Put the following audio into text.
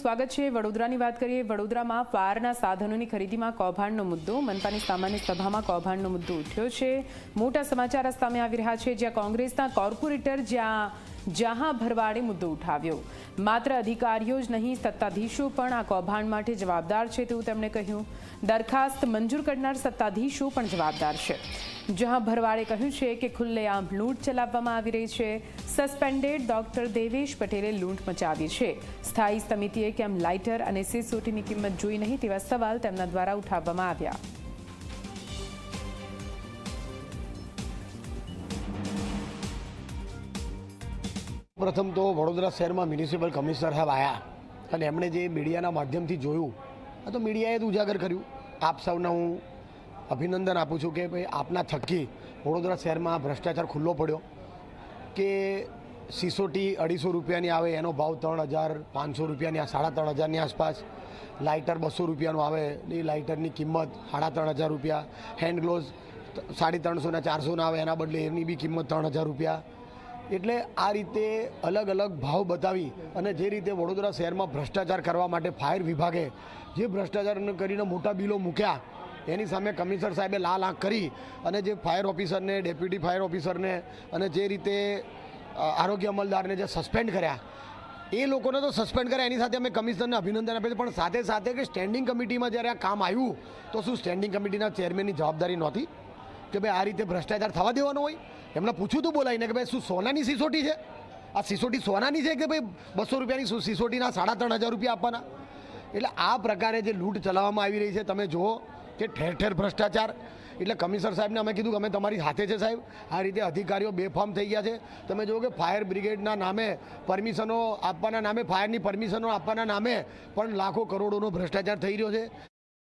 સ્વાગત છે. વડોદરાની વાત કરીએ, વડોદરામાં પારના સાધનોની ખરીદીમાં કૌભાંડનો મુદ્દો. મનપાની સામાન્ય સભામાં કૌભાંડનો મુદ્દો ઉઠ્યો છે. મોટા સમાચાર સામે આવી રહ્યા છે. જ્યાં કોંગ્રેસના કોર્પોરેટર જ્યાં જહાં ભરવાડે મુદ્દો ઉઠાવ્યો. માત્ર અધિકારીઓ જ નહીં, સત્તાધીશો પણ આ કૌભાંડ માટે જવાબદાર છે તેવું તેમણે કહ્યું. દરખાસ્ત મંજૂર કરનાર સત્તાધીશો પણ જવાબદાર છે. જહાં ભરવાડે કહ્યું છે કે ખુલ્લેઆમ લૂંટ ચલાવવામાં આવી રહી છે. સસ્પેન્ડેડ ડોક્ટર દેવેશ પટેલે લૂંટ મચાવી છે. સ્થાયી સમિતિએ કેમ લાઇટર અને સીસોટીની કિંમત જોઈ નહીં તેવા સવાલ તેમના દ્વારા ઉઠાવવામાં આવ્યા. પ્રથમ તો વડોદરા શહેરમાં મ્યુનિસિપલ કમિશનર સાહેબ આવ્યા અને એમણે જે મીડિયાના માધ્યમથી જોયું, આ તો મીડિયાએ જ ઉજાગર કર્યું. આપ સૌને હું અભિનંદન આપું છું કે ભાઈ આપના થકી વડોદરા શહેરમાં ભ્રષ્ટાચાર ખુલ્લો પડ્યો કે સિસોટી અઢીસો રૂપિયાની આવે, એનો ભાવ ત્રણ હજાર પાંચસો રૂપિયાની સાડા ત્રણ હજારની આસપાસ. લાઇટર બસો રૂપિયાનું આવે, એ લાઇટરની કિંમત સાડા ત્રણ હજાર રૂપિયા. હેન્ડ ગ્લોવ્સ સાડી ત્રણસોના, ચારસોના આવે, એના બદલે એની બી કિંમત ત્રણ હજાર રૂપિયા. એટલે આ રીતે અલગ અલગ ભાવ બતાવી અને જે રીતે વડોદરા શહેરમાં ભ્રષ્ટાચાર કરવા માટે ફાયર વિભાગે જે ભ્રષ્ટાચાર કરીને મોટા બિલો મૂક્યા એની સામે કમિશનર સાહેબે લાલ આંખ કરી અને જે ફાયર ઓફિસરને, ડેપ્યુટી ફાયર ઓફિસરને અને જે રીતે આરોગ્ય અમલદારને જે સસ્પેન્ડ કર્યા, એ લોકોને તો સસ્પેન્ડ કર્યા. એની સાથે અમે કમિશનરને અભિનંદન આપીએ પણ સાથે સાથે કે સ્ટેન્ડિંગ કમિટીમાં જ્યારે આ કામ આવ્યું, તો શું સ્ટેન્ડિંગ કમિટીના ચેરમેનની જવાબદારી નહોતી? કે ભાઈ આ રીતે ભ્રષ્ટાચાર થવા દેવાનો હોય? એમને પૂછ્યું તું બોલાવીને કે ભાઈ શું સોનાની સિસોટી છે? આ સિસોટી સોનાની છે કે ભાઈ બસો રૂપિયાની સિસોટીના સાડા ત્રણ હજાર રૂપિયા આપવાના? એટલે આ પ્રકારે જે લૂંટ ચલાવવામાં આવી રહી છે, તમે જુઓ કે ઠેર ઠેર ભ્રષ્ટાચાર. એટલે કમિશનર સાહેબને અમે કીધું કે અમે તમારી સાથે છે સાહેબ. આ રીતે અધિકારીઓ બેફામ થઈ ગયા છે. તમે જુઓ કે ફાયર બ્રિગેડના નામે પરમિશનો આપવાના નામે, ફાયરની પરમિશનો આપવાના નામે પણ લાખો કરોડોનો ભ્રષ્ટાચાર થઈ રહ્યો છે.